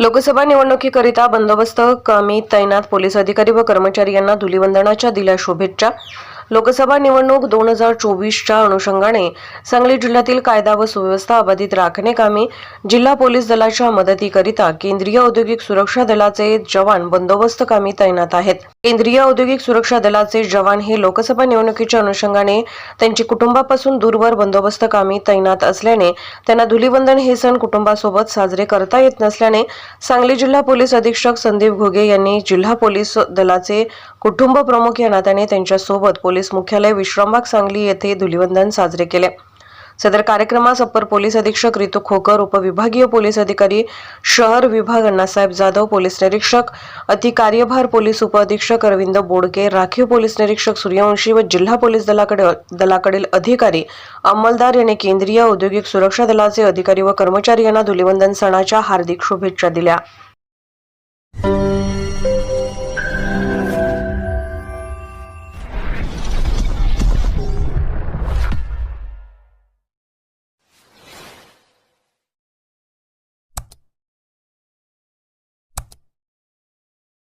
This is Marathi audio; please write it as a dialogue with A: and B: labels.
A: लोकसभा निवडणुकीकरिता बंदोबस्त कमी तैनात पोलीस अधिकारी व कर्मचारी यांना धुलीवंदनाच्या दिल्या शुभेच्छा. लोकसभा निवडणूक दोन हजार चोवीसच्या अनुषंगाने सांगली जिल्ह्यातील कायदा व सुव्यवस्था अबाधित राखणे कामी जिल्हा पोलीस दलाच्या मदतीकरिता केंद्रीय औद्योगिक सुरक्षा दलाचे जवान बंदोबस्त कामी तैनात आहेत. केंद्रीय औद्योगिक सुरक्षा दलाचे जवान हे लोकसभा निवडणुकीच्या अनुषंगाने त्यांची कुटुंबापासून दूरवर बंदोबस्त कामी तैनात असल्याने त्यांना धुलीवंदन हे सण कुटुंबासोबत साजरे करता येत नसल्याने सांगली जिल्हा पोलीस अधीक्षक संदीप घोगे यांनी जिल्हा पोलीस दलाचे कुटुंब प्रमुख या नात्याने त्यांच्यासोबत पोलीस मुख्यालय विश्रामबाग सांगली येथे धुलिवंदन साजरे केले. सदर कार्यक्रमास अप्पर पोलीस अधीक्षक रितू खोकर उपविभागीय पोलीस अधिकारी शहर विभाग अण्णासाहेब जाधव पोलीस निरीक्षक अति कार्यभार पोलीस उपअधीक्षक अरविंद बोडके राखीव पोलीस निरीक्षक सूर्यवंशी व जिल्हा पोलीस दलाकडे दलाकडील अधिकारी अंमलदार यांनी केंद्रीय औद्योगिक सुरक्षा दलाचे अधिकारी व कर्मचारी यांना धुलिवंदन सणाच्या हार्दिक शुभेच्छा दिल्या.